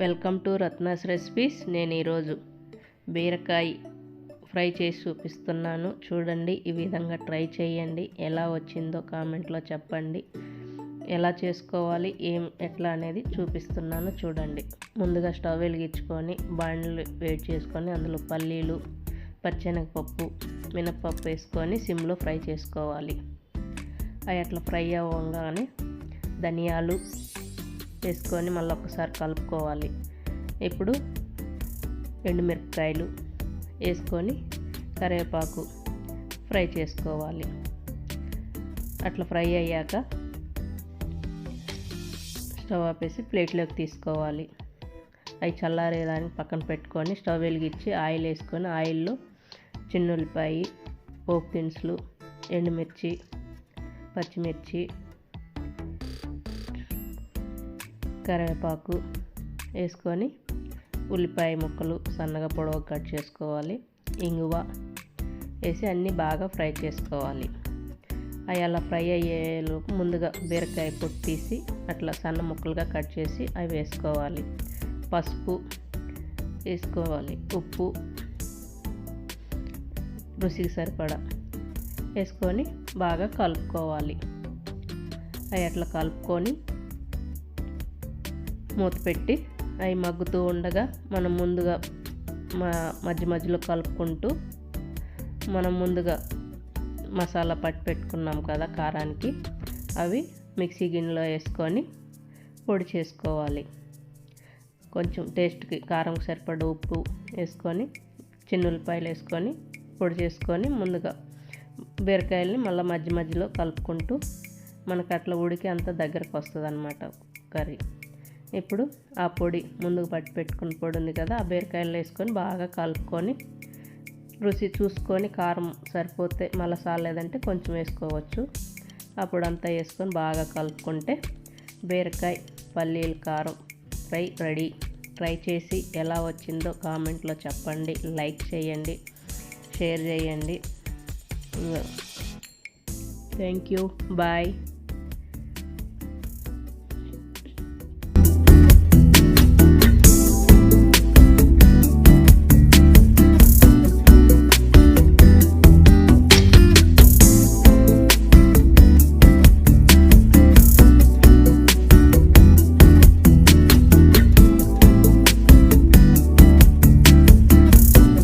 Welcome to Ratna's recipes. నేను ఈరోజు బీరకాయ ఫ్రై చేసి చూపిస్తున్నాను. చూడండి ఈ విధంగా ట్రై చేయండి. ఎలా వచ్చిందో కామెంట్లో చెప్పండి. ఎలా చేసుకోవాలి ఏం ఎట్లా అనేది చూపిస్తున్నాను. చూడండి ముందుగా స్టవ్ వెలిగించుకొని బాండ్లు వేడి చేసుకొని అందులో పల్లీలు పచ్చెనగపప్పు మినప్పప్పు వేసుకొని సిమ్లో ఫ్రై చేసుకోవాలి. అవి అట్లా ఫ్రై అవ్వగానే ధనియాలు వేసుకొని మళ్ళీ ఒకసారి కలుపుకోవాలి. ఇప్పుడు ఎండుమిరపకాయలు వేసుకొని కరివేపాకు ఫ్రై చేసుకోవాలి. అట్లా ఫ్రై అయ్యాక స్టవ్ ఆపేసి ప్లేట్లోకి తీసుకోవాలి. అవి చల్లారేదానికి పక్కన పెట్టుకొని స్టవ్ వెలిగించి ఆయిల్ వేసుకొని ఆయిల్లో చిన్నుల్లిపాయ పోపు దినుసులు ఎండుమిర్చి పచ్చిమిర్చి కరివేపాకు వేసుకొని ఉల్లిపాయ ముక్కలు సన్నగా పొడవు కట్ చేసుకోవాలి. ఇంగువ వేసి అన్నీ బాగా ఫ్రై చేసుకోవాలి. అవి అలా ఫ్రై అయ్యేలోపు ముందుగా బీరకాయ పొట్టు తీసి అట్లా సన్న ముక్కలుగా కట్ చేసి అవి వేసుకోవాలి. పసుపు వేసుకోవాలి. ఉప్పు రుచికి సరిపడా వేసుకొని బాగా కలుపుకోవాలి. అవి అట్లా కలుపుకొని మూత పెట్టి అవి మగ్గుతూ ఉండగా మనం ముందుగా మా మధ్య మధ్యలో కలుపుకుంటూ మనం ముందుగా మసాలా పట్టి పెట్టుకున్నాం కదా కారానికి అవి మిక్సీ గిన్నెలో వేసుకొని పొడి చేసుకోవాలి. కొంచెం టేస్ట్కి కారం సరిపడ ఉప్పు వేసుకొని చిన్నులపాయలు వేసుకొని పొడి చేసుకొని ముందుగా బీరకాయలని మళ్ళీ మధ్య మధ్యలో కలుపుకుంటూ మనకు అట్లా ఉడికి అంత దగ్గరకు వస్తుంది అనమాట కర్రీ. ఇప్పుడు ఆ పొడి ముందుకు పట్టి పెట్టుకున్న పొడి ఉంది కదా ఆ బీరకాయలు వేసుకొని బాగా కలుపుకొని రుచి చూసుకొని కారం సరిపోతే మళ్ళీ సాలేదంటే కొంచెం వేసుకోవచ్చు. అప్పుడు అంతా వేసుకొని బాగా కలుపుకుంటే బీరకాయ పల్లీల కారం ఫ్రై రెడీ. ట్రై చేసి ఎలా వచ్చిందో కామెంట్లో చెప్పండి. లైక్ చేయండి షేర్ చేయండి. Thank you bye